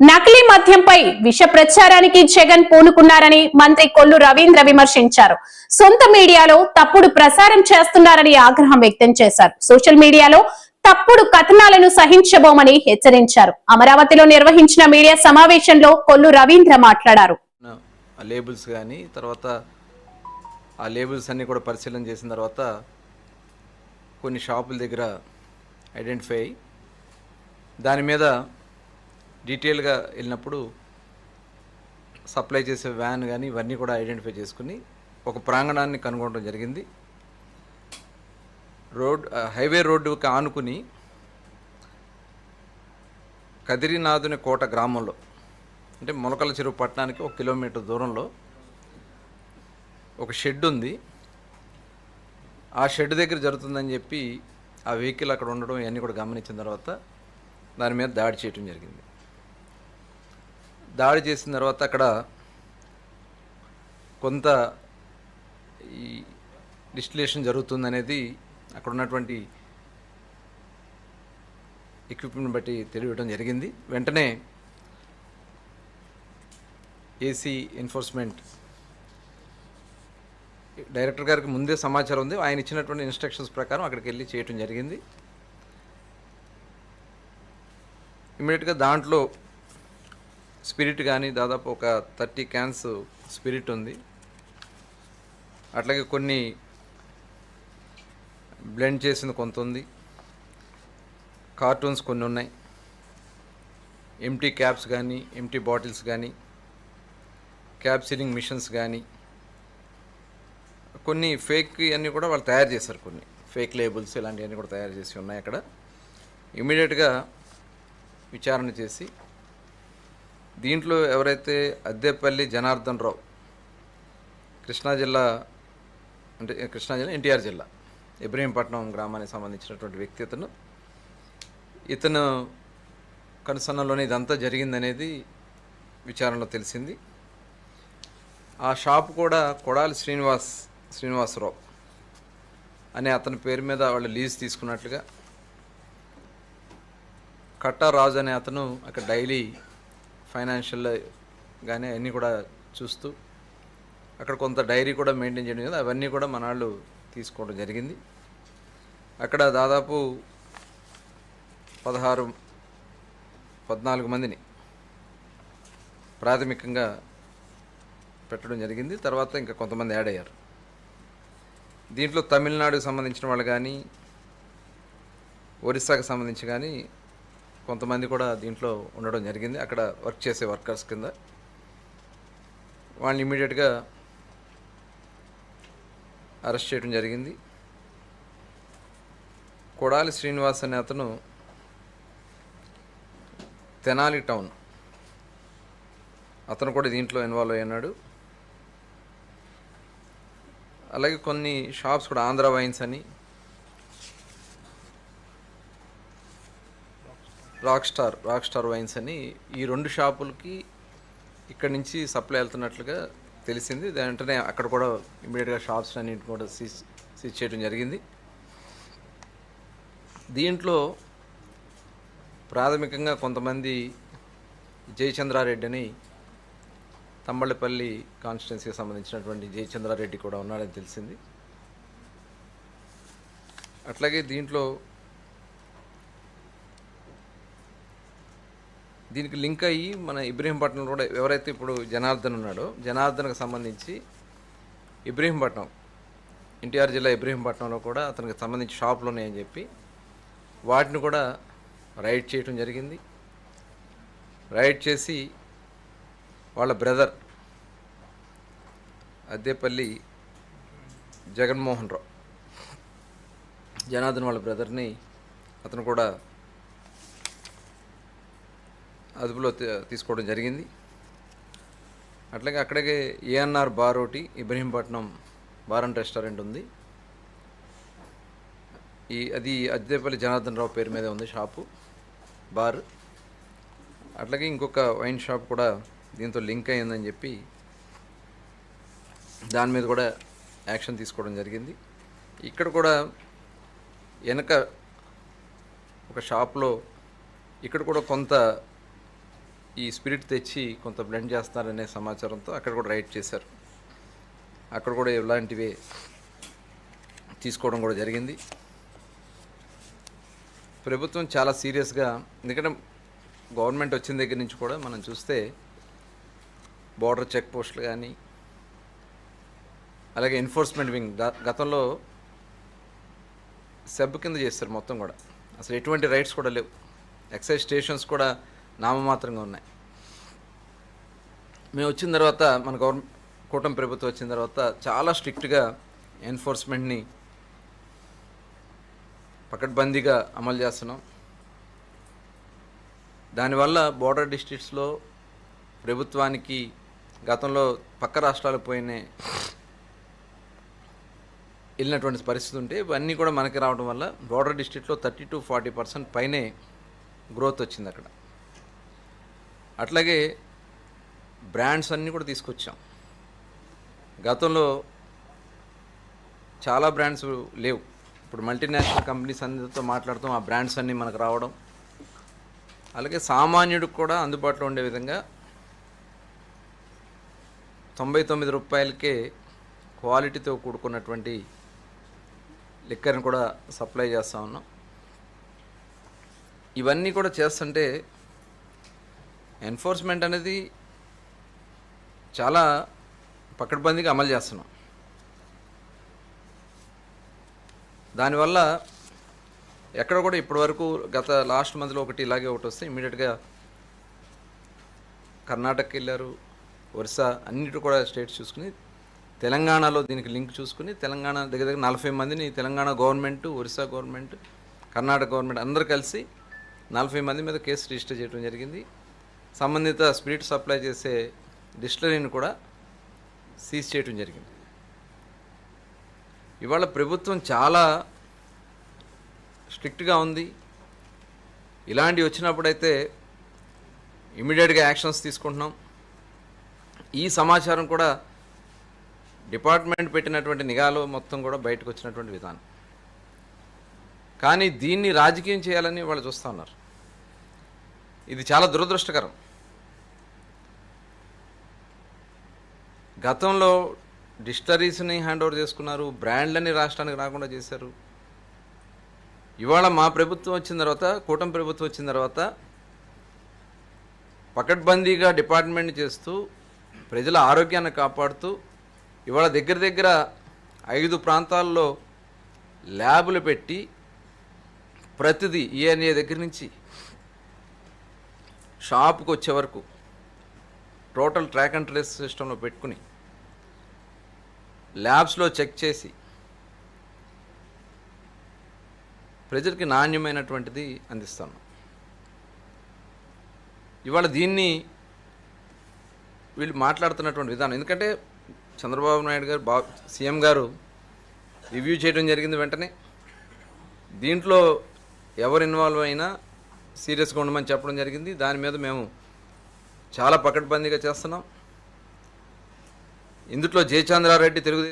నకిలీ మద్యంపై విష ప్రచారానికి జగన్ పూనుకున్నారని మంత్రి కొల్లు రవీంద్ర విమర్శించారు. సొంత మీడియాలో తప్పుడు ప్రసారం చేస్తున్నారని ఆగ్రహం వ్యక్తం చేశారు. సోషల్ మీడియాలో తప్పుడు కథనాలను సహించబోమని హెచ్చరించారు. అమరావతిలో నిర్వహించిన మీడియా సమావేశంలో కొల్లు రవీంద్ర మాట్లాడారు. లేబుల్స్ కానీ తర్వాత ఆ లేబుల్స్ అన్నీ కూడా పరిశీలన చేసిన తర్వాత కొన్ని షాపుల దగ్గర ఐడెంటిఫై దాని మీద డీటెయిల్గా వెళ్ళినప్పుడు సప్లై చేసే వ్యాన్ కానీ ఇవన్నీ కూడా ఐడెంటిఫై చేసుకుని ఒక ప్రాంగణాన్ని కనుగొనడం జరిగింది. రోడ్ హైవే రోడ్డుకి ఆనుకుని కదిరినాథుని కోట గ్రామంలో అంటే మొలకల చెరువు పట్టణానికి ఒక కిలోమీటర్ దూరంలో ఒక షెడ్ ఉంది. ఆ షెడ్ దగ్గర జరుగుతుందని చెప్పి ఆ వెహికల్ అక్కడ ఉండడం ఇవన్నీ కూడా గమనించిన తర్వాత దాని మీద దాడి చేయడం జరిగింది. దాడి చేసిన తర్వాత అక్కడ కొంత ఈ డిస్టిలేషన్ జరుగుతుందనేది అక్కడ ఉన్నటువంటి ఎక్విప్మెంట్ బట్టి తెలియటం జరిగింది. వెంటనే ఏసీ ఎన్ఫోర్స్మెంట్ డైరెక్టర్ గారికి ముందే సమాచారం ఉంది. ఆయన ఇచ్చినటువంటి ఇన్స్ట్రక్షన్స్ ప్రకారం అక్కడికి వెళ్ళి చేయటం జరిగింది. ఇమీడియట్గా దాంట్లో స్పిరిట్ కానీ దాదాపు ఒక థర్టీ క్యాన్స్ స్పిరిట్ ఉంది. అట్లాగే కొన్ని బ్లెండ్ చేసింది కొంత ఉంది. కార్టూన్స్ కొన్ని ఉన్నాయి. ఎంటీ క్యాప్స్ కానీ ఎంటీ బాటిల్స్ కానీ క్యాప్ సీలింగ్ మిషన్స్ కానీ కొన్ని ఫేక్ అన్నీ కూడా వాళ్ళు తయారు చేశారు కొన్ని. ఫేక్ లేబుల్స్ ఇలాంటివన్నీ కూడా తయారు చేసి ఉన్నాయి అక్కడ. ఇమీడియట్గా విచారణ చేసి దీంట్లో ఎవరైతే అద్దేపల్లి జనార్దన్ రావు కృష్ణా జిల్లా అంటే కృష్ణా జిల్లా ఎన్టీఆర్ జిల్లా ఇబ్రహీంపట్నం గ్రామానికి సంబంధించినటువంటి వ్యక్తి ఇతను ఇతను కనుసన్నలోనే ఇదంతా జరిగిందనేది విచారణలో తెలిసింది. ఆ షాప్ కూడా కొడాలి శ్రీనివాస్ శ్రీనివాసరావు అనే అతని పేరు మీద వాళ్ళు లీజ్ తీసుకున్నట్లుగా కట్టారాజు అనే అతను అక్కడ డైలీ ఫైనాన్షియల్ కానీ అన్నీ కూడా చూస్తూ అక్కడ కొంత డైరీ కూడా మెయింటైన్ చేయడం కదా అవన్నీ కూడా మన వాళ్ళు తీసుకోవడం జరిగింది. అక్కడ దాదాపు పదహారు పద్నాలుగు మందిని ప్రాథమికంగా పెట్టడం జరిగింది. తర్వాత ఇంకా కొంతమంది యాడ్ అయ్యారు. దీంట్లో తమిళనాడుకు సంబంధించిన వాళ్ళు కానీ ఒరిస్సాకు సంబంధించి కానీ కొంతమంది కూడా దీంట్లో ఉండడం జరిగింది. అక్కడ వర్క్ చేసే వర్కర్స్ కింద. వాళ్ళని ఇమీడియట్గా అరెస్ట్ చేయడం జరిగింది. కొడాలి శ్రీనివాస్ అనే అతను తెనాలి టౌన్. అతను కూడా దీంట్లో ఇన్వాల్వ్ అయినాడు అలాగే కొన్ని షాప్స్ కూడా ఆంధ్ర వైన్స్ అని rock star rock star wines అని ఈ రెండు షాపులకి ఇక్కడ నుంచి సప్లై వెళ్తున్నట్లుగా తెలిసింది. దాని వెంటనే అక్కడ కూడా ఇమీడియట్గా షాప్స్ అన్నింటిని కూడా సీజ్ సీజ్ చేయడం జరిగింది. దీంట్లో ప్రాథమికంగా కొంతమంది జయచంద్రారెడ్డి అని తమ్మళ్ళపల్లి కాన్స్టిట్యున్సీకి సంబంధించినటువంటి జయచంద్రారెడ్డి కూడా ఉన్నాడని తెలిసింది. అట్లాగే దీంట్లో దీనికి లింక్ అయ్యి మన ఇబ్రహీంపట్నం కూడా ఎవరైతే ఇప్పుడు జనార్దన్ ఉన్నాడో జనార్దన్కి సంబంధించి ఇబ్రహీంపట్నం ఎన్టీఆర్ జిల్లా ఇబ్రహీంపట్నంలో కూడా అతనికి సంబంధించి షాపులు ఉన్నాయని చెప్పి వాటిని కూడా రైడ్ చేయటం జరిగింది. రైడ్ చేసి వాళ్ళ బ్రదర్ అద్దేపల్లి జగన్మోహన్ రావు జనార్దన్ వాళ్ళ బ్రదర్ని అతను కూడా అదుపులో తీసుకోవడం జరిగింది. అట్లాగే అక్కడికే ఏఎన్ఆర్ బార్ ఒకటి ఇబ్రహీంపట్నం బార్ అండ్ రెస్టారెంట్ ఉంది. ఈ అది అద్దేపల్లి జనార్దన్ రావు పేరు మీద ఉంది షాపు బార్. అట్లాగే ఇంకొక వైన్ షాప్ కూడా దీంతో లింక్ అయిందని చెప్పి దాని మీద కూడా యాక్షన్ తీసుకోవడం జరిగింది. ఇక్కడ కూడా వెనక ఒక షాప్లో ఇక్కడ కూడా కొంత ఈ స్పిరిట్ తెచ్చి కొంత బ్లెండ్ చేస్తున్నారనే సమాచారంతో అక్కడ కూడా రైడ్ చేశారు. అక్కడ కూడా ఇలాంటివే తీసుకోవడం కూడా జరిగింది. ప్రభుత్వం చాలా సీరియస్గా ఎందుకంటే గవర్నమెంట్ వచ్చిన దగ్గర నుంచి కూడా మనం చూస్తే బార్డర్ చెక్ పోస్టులు కానీ అలాగే ఎన్ఫోర్స్మెంట్ వింగ్ గ- గతంలో సెబ్ కింద చేస్తారు మొత్తం కూడా. అసలు ఎటువంటి రైట్స్ కూడా లేవు. ఎక్సైజ్ స్టేషన్స్ కూడా నామమాత్రంగా ఉన్నాయి. మేము వచ్చిన తర్వాత మన గవర్నమెంట్ కూటమి ప్రభుత్వం వచ్చిన తర్వాత చాలా స్ట్రిక్ట్గా ఎన్ఫోర్స్మెంట్ని పకడ్బందీగా అమలు చేస్తున్నాం. దానివల్ల బోర్డర్ డిస్ట్రిక్ట్స్లో ప్రభుత్వానికి గతంలో పక్క రాష్ట్రాలకు పోయిన వెళ్ళినటువంటి పరిస్థితి ఉంటే ఇవన్నీ కూడా మనకి రావడం వల్ల బోర్డర్ డిస్ట్రిక్ట్లో థర్టీ టు ఫార్టీ పర్సెంట్ పైనే గ్రోత్ వచ్చింది అక్కడ. అట్లాగే బ్రాండ్స్ అన్నీ కూడా తీసుకొచ్చాం. గతంలో చాలా బ్రాండ్స్ లేవు. ఇప్పుడు మల్టీనేషనల్ కంపెనీస్ అందరితో మాట్లాడుతాం ఆ బ్రాండ్స్ అన్నీ మనకు రావడం. అలాగే సామాన్యుడికి కూడా అందుబాటులో ఉండే విధంగా తొంభై తొమ్మిది రూపాయలకే క్వాలిటీతో కూడుకున్నటువంటి లిక్కర్ని కూడా సప్లై చేస్తూ ఉన్నాం. ఇవన్నీ కూడా చేస్తుంటే ఎన్ఫోర్స్మెంట్ అనేది చాలా పకడ్బందీగా అమలు చేస్తున్నాం. దానివల్ల ఎక్కడ కూడా ఇప్పటివరకు గత లాస్ట్ మంత్లో ఒకటి ఇలాగే ఒకటి వస్తే ఇమీడియట్గా కర్ణాటకకి వెళ్ళారు ఒరిస్సా అన్నిటి కూడా స్టేట్స్ చూసుకుని తెలంగాణలో దీనికి లింక్ చూసుకుని తెలంగాణ దగ్గర దగ్గర నలభై మందిని Telangana government Orissa government Karnataka government అందరూ కలిసి నలభై మంది మీద కేసు రిజిస్టర్ చేయడం జరిగింది. సంబంధిత స్పిరిట్ సప్లై చేసే డిస్టిలరీని కూడా సీజ్ చేయటం జరిగింది. ఇవాళ ప్రభుత్వం చాలా స్ట్రిక్ట్గా ఉంది. ఇలాంటివి వచ్చినప్పుడైతే ఇమీడియట్గా యాక్షన్స్ తీసుకుంటున్నాం. ఈ సమాచారం కూడా డిపార్ట్మెంట్ పెట్టినటువంటి నిఘాలో మొత్తం కూడా బయటకు వచ్చినటువంటి విధానం. కానీ దీన్ని రాజకీయం చేయాలని వాళ్ళు చూస్తూ ఉన్నారు. ఇది చాలా దురదృష్టకరం. గతంలో డిస్టరీస్ని హ్యాండ్ ఓవర్ చేసుకున్నారు బ్రాండ్లని రాష్ట్రానికి రాకుండా చేశారు. ఇవాళ మా ప్రభుత్వం వచ్చిన తర్వాత కూటమి ప్రభుత్వం వచ్చిన తర్వాత పకడ్బందీగా డిపార్ట్మెంట్ చేస్తూ ప్రజల ఆరోగ్యాన్ని కాపాడుతూ ఇవాళ దగ్గర దగ్గర ఐదు ప్రాంతాల్లో ల్యాబులు పెట్టి ప్రతిదీ ఈఎన్ఏ దగ్గర నుంచి షాప్కి వచ్చే వరకు టోటల్ ట్రాక్ అండ్ ట్రేస్ సిస్టంలో పెట్టుకుని ల్యాబ్స్లో చెక్ చేసి ప్రజలకి నాణ్యమైనటువంటిది అందిస్తాను. ఇవాళ దీన్ని వీళ్ళు మాట్లాడుతున్నటువంటి విధానం ఎందుకంటే చంద్రబాబు నాయుడు గారు బా సీఎం గారు రివ్యూ చేయడం జరిగింది వెంటనే. దీంట్లో ఎవరు ఇన్వాల్వ్ అయినా సీరియస్గా ఉండమని చెప్పడం జరిగింది. దాని మీద మేము చాలా పకడ్బందీగా చేస్తున్నాం. ఇందులో జయచంద్రారెడ్డి తెలుగుదేశం